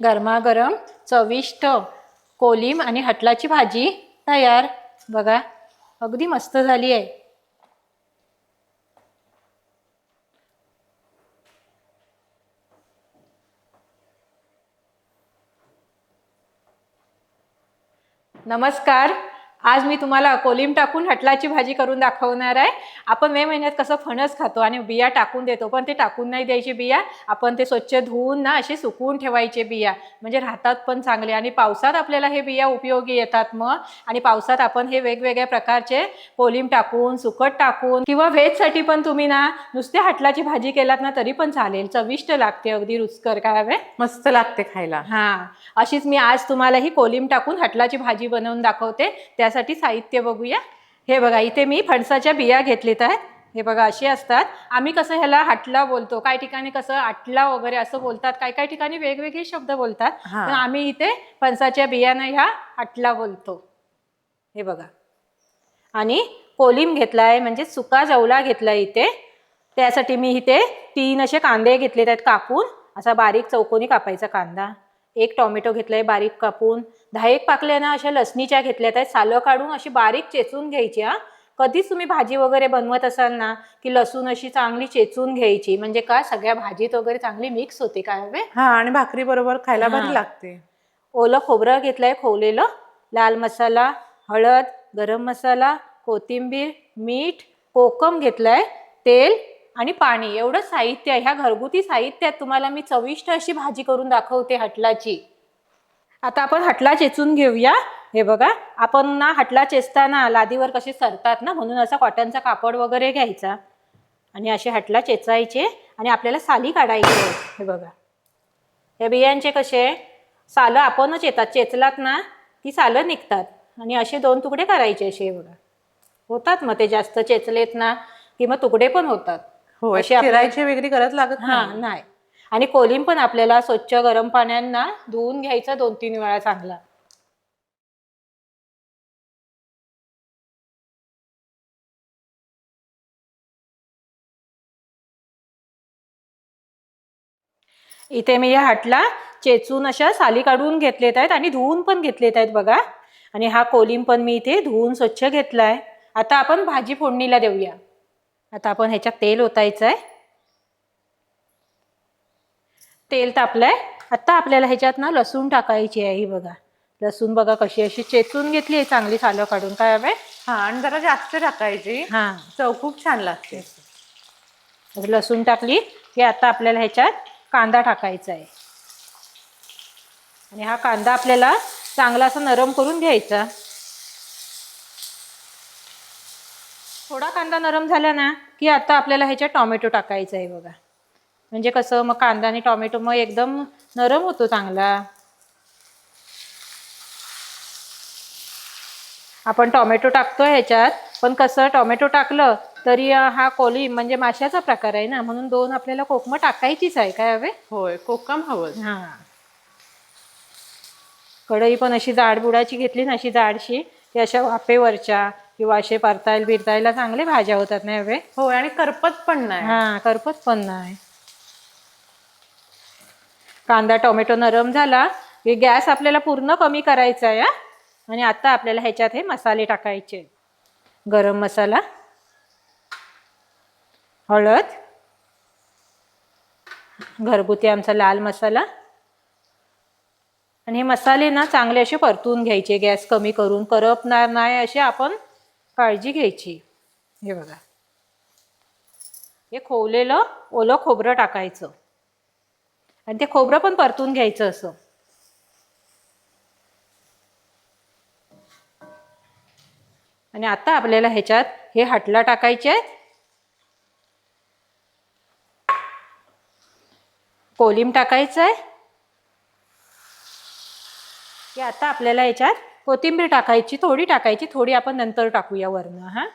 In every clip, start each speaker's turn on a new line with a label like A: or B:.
A: गरमागरम चविष्ट कोलिम आणि हटलाची भाजी तयार. बघा अगदी मस्त झाली आहे. नमस्कार. आज मी तुम्हाला कोलिम टाकून हटलाची भाजी करून दाखवणार आहे. आपण मे महिन्यात कसं फणस खातो आणि बिया टाकून देतो पण ते टाकून नाही द्यायचे बिया. आपण ते स्वच्छ धुवून ना असे सुकवून ठेवायचे बिया. म्हणजे राहतात पण चांगले आणि पावसात आपल्याला हे बिया उपयोगी येतात मग. आणि पावसात आपण हे वेगवेगळ्या प्रकारचे कोलिम टाकून सुकट टाकून किंवा व्हेजसाठी पण तुम्ही ना नुसत्या हटलाची भाजी केलात ना तरी पण चालेल. चविष्ट लागते अगदी रुचकर काय हवे?
B: मस्त लागते खायला.
A: हा. अशीच मी आज तुम्हाला ही कोलिम टाकून हटलाची भाजी बनवून दाखवते. त्यासाठी साहित्य बघूया. हे बघा इथे मी फणसाच्या बिया घेतलेत आहेत. हे बघा असे असतात. आम्ही कसं ह्याला हटला बोलतो काही ठिकाणी कसं आटला वगैरे असं बोलतात काही काही ठिकाणी वेगवेगळे शब्द बोलतात. पण आम्ही इथे फणसाच्या बियाना ह्या हटला बोलतो. हे बघा. आणि कोलिम घेतलाय म्हणजे सुका जवला घेतलाय इथे. त्यासाठी मी इथे तीन असे कांदे घेतलेले आहेत कापून. असा बारीक चौकोनी कापायचा कांदा. एक टोमॅटो घेतलाय बारीक कापून. दहा एक पाकल्या ना अशा लसणीच्या घेतल्यात आहेत. सालं काढून अशी बारीक चेचून घ्यायची हा. कधीच तुम्ही भाजी वगैरे बनवत असाल ना की लसूण अशी चांगली चेचून घ्यायची. म्हणजे का सगळ्या भाजीत वगैरे चांगली मिक्स होते काय हवे?
B: हा आणि भाकरी बरोबर खायला. भारी लागते.
A: ओलं खोबरं घेतलंय खोवलेलं. लाल मसाला हळद गरम मसाला कोथिंबीर मीठ कोकम घेतलंय तेल आणि पाणी. एवढं साहित्य आहे. ह्या घरगुती साहित्यात तुम्हाला मी चविष्ट अशी भाजी करून दाखवते हटलाची. आता आपण हटला चेचून घेऊया. हे बघा आपण ना हटला चेचताना लादीवर कसे सरतात ना म्हणून असा कॉटनचा कापड वगैरे घ्यायचा. आणि असे हटला चेचायचे आणि आपल्याला साली काढायचे. हे बघा. या बियांचे कसे सालं आपणच येतात चेचलात ना ती सालं निघतात. आणि असे दोन तुकडे करायचे असे बघा. होतात मग ते जास्त चेचलेत ना की मग तुकडे पण होतात.
B: हो
A: आपल्या-
B: चिरायची वगैरे गरज लागत
A: हा
B: नाही.
A: आणि कोलिम पण आपल्याला स्वच्छ गरम पाण्याना धुवून घ्यायचा दोन तीन वेळा चांगला. इथे मी या हाटला चेचून अशा साली काढून घेतलेत आहेत आणि धुवून पण घेतलेत आहेत बघा. आणि हा कोलिम पण मी इथे धुवून स्वच्छ घेतलाय. आता आपण भाजी फोडणीला देऊया. आता आपण ह्याच्यात तेल ओतायचं आहे तेल तापलंय. आता आपल्याला ह्याच्यात ना लसूण टाकायची आहे ही बघा. लसूण बघा कशी अशी चेचून घेतली आहे चांगली सालं काढून. काय हवे
B: हा आणि जरा जास्त टाकायची.
A: हा.
B: चव खूप छान लागते.
A: लसूण टाकली की आता आपल्याला ह्याच्यात कांदा टाकायचा आहे. आणि हा कांदा आपल्याला चांगला असा नरम करून घ्यायचा. थोडा कांदा नरम झाला ना की आता आपल्याला ह्याच्यात टॉमॅटो टाकायचा आहे बघा. म्हणजे कसं मग कांदा आणि टॉमॅटो मग एकदम नरम होतो चांगला. आपण टॉमॅटो टाकतोय ह्याच्यात पण कसं टॉमॅटो टाकलं तरी हा कोली म्हणजे माशाचा प्रकार आहे ना म्हणून दोन आपल्याला कोकमं टाकायचीच आहे काय हवे?
B: होय कोकम हवं.
A: हा. कढई पण अशी जाड बुडाची घेतली ना अशी जाडशी की अशा वाफेवरच्या किंवा असे परतायला बिरतायला चांगले भाज्या होतात नाही हवे?
B: होय आणि करपत पण नाही.
A: हा करपत पण नाही. कांदा टोमॅटो नरम झाला की गॅस आपल्याला पूर्ण कमी करायचा आहे आणि आता आपल्याला ह्याच्यात हे मसाले टाकायचे. गरम मसाला हळद घरगुती आमचा लाल मसाला. आणि हे मसाले ना चांगले असे परतून घ्यायचे गॅस कमी करून. करपणार नाही अशी आपण काळजी घ्यायची. हे बघा. हे खोवलेलं ओलं खोबरं टाकायचं. आणि ते खोबरं पण परतून घ्यायचं असं. आणि आता आपल्याला ह्याच्यात हे हटला टाकायचे आहेत. कोलिम टाकायचं आहे. की आता आपल्याला याच्यात कोथिंबीर टाकायची थोडी टाकायची थोडी आपण नंतर टाकूया वरनं हा.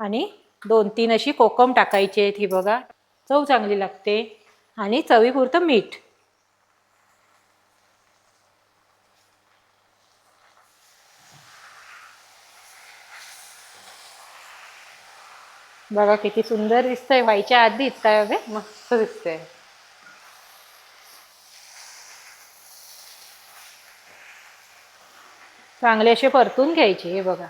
A: आणि दोन तीन अशी कोकम टाकायची आहेत ही बघा. चव चांगली लागते. आणि चवीपुरतं मीठ. बघा किती सुंदर दिसतंय. व्हायच्या आधी काय बघे
B: मस्त दिसतंय.
A: चांगले असे परतून घ्यायचे हे बघा.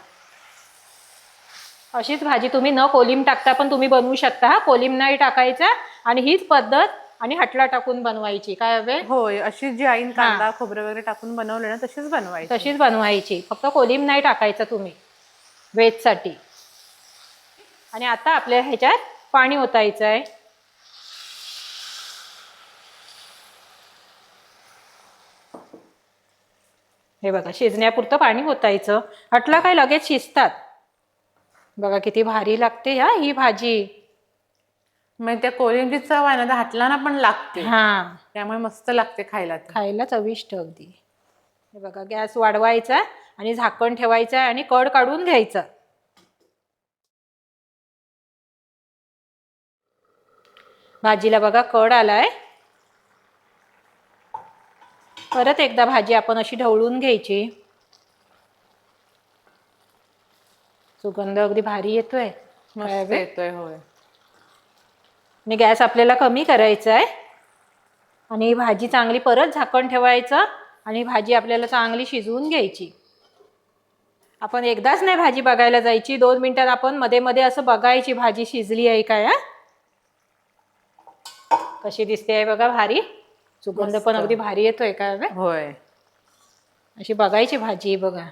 A: अशीच भाजी तुम्ही न कोलीम टाकता पण तुम्ही बनवू शकता. हा कोलिम नाही टाकायचा आणि हीच पद्धत आणि हटला टाकून बनवायची. काय हवे?
B: होय अशी जी आईन कांदा खोबरं वगैरे टाकून बनवले ना तशीच बनवायची.
A: तशीच बनवायची. फक्त कोलिम नाही टाकायचं तुम्ही व्हेजसाठी आणि आता आपल्या ह्याच्यात पाणी ओतायचं आहे हे बघा शिजण्यापुरतं पाणी ओतायचं. हटला काय लगेच शिजतात? बघा किती भारी लागते हा ही भाजी.
B: मग त्या कोरिंची चव आहे ना त्या हाटलाना पण लागते.
A: हा.
B: त्यामुळे मस्त लागते खायला ती.
A: खायला चविष्ट अगदी. हे बघा गॅस वाढवायचा आणि झाकण ठेवायचं आणि कड काढून घ्यायचं. भाजीला बघा कड आलाय. परत एकदा भाजी आपण अशी ढवळून घ्यायची. सुगंध अगदी भारी येतोय.
B: मस्त? येतोय होय.
A: आणि गॅस आपल्याला कमी करायचा आहे. आणि ही भाजी चांगली परत झाकण ठेवायचं आणि भाजी आपल्याला चांगली शिजवून घ्यायची. आपण एकदाच नाही भाजी बघायला जायची. दोन मिनिटात आपण मध्ये मध्ये असं बघायची भाजी शिजली आहे काय? कशी दिसते आहे बघा भारी. सुगंध पण. अगदी भारी येतोय बे?
B: होय.
A: अशी बघायची भाजी बघा.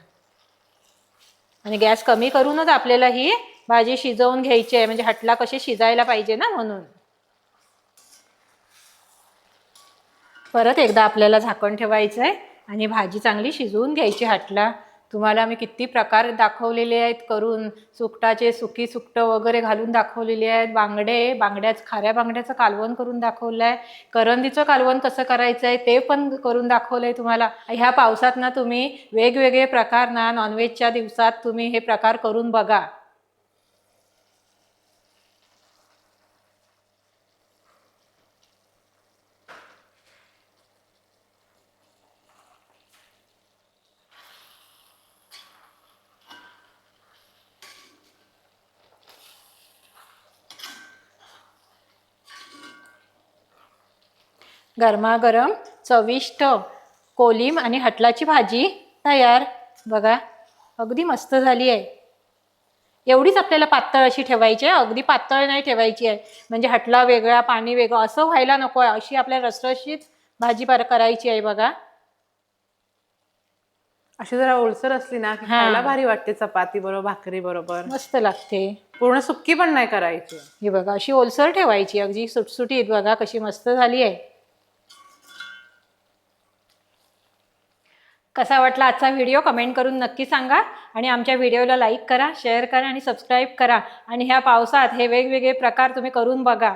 A: आणि गॅस कमी करूनच आपल्याला ही भाजी शिजवून घ्यायची आहे. म्हणजे हटला कशी शिजायला पाहिजे ना म्हणून. परत एकदा आपल्याला झाकण ठेवायचं आहे आणि भाजी चांगली शिजवून घ्यायची हाटला. तुम्हाला मी किती प्रकार दाखवलेले आहेत करून सुकटाचे सुकी सुकटं वगैरे घालून दाखवलेले आहेत. बांगडे बांगड्याच खाऱ्या बांगड्याचं कालवण करून दाखवलं आहे करंदीचं कालवण कसं करायचं आहे ते पण करून दाखवलं आहे तुम्हाला. ह्या पावसात ना तुम्ही वेगवेगळे प्रकार ना नॉनव्हेजच्या दिवसात तुम्ही हे प्रकार करून बघा. गरमागरम चविष्ट कोलिम आणि हटलाची भाजी तयार. बघा अगदी मस्त झाली आहे. एवढीच आपल्याला पातळ अशी ठेवायची आहे. अगदी पातळ नाही ठेवायची आहे. म्हणजे हटला वेगळा पाणी वेगळं असं व्हायला नको. आहे अशी आपल्या रसरशीत भाजी पर करायची आहे बघा.
B: अशी जरा ओलसर असली ना की
A: हा.
B: खायला भारी वाटते. चपाती बरोबर भाकरी बरोबर.
A: मस्त लागते.
B: पूर्ण सुक्की पण नाही करायची.
A: ही बघा अशी ओलसर ठेवायची. अगदी सुटसुटीत बघा कशी मस्त झाली आहे. कसा वाटला आजचा व्हिडिओ कमेंट करून नक्की सांगा आणि आमच्या व्हिडिओला लाईक करा शेअर करा आणि सबस्क्राईब करा. आणि ह्या पावसात हे वेगवेगळे प्रकार तुम्ही करून बघा.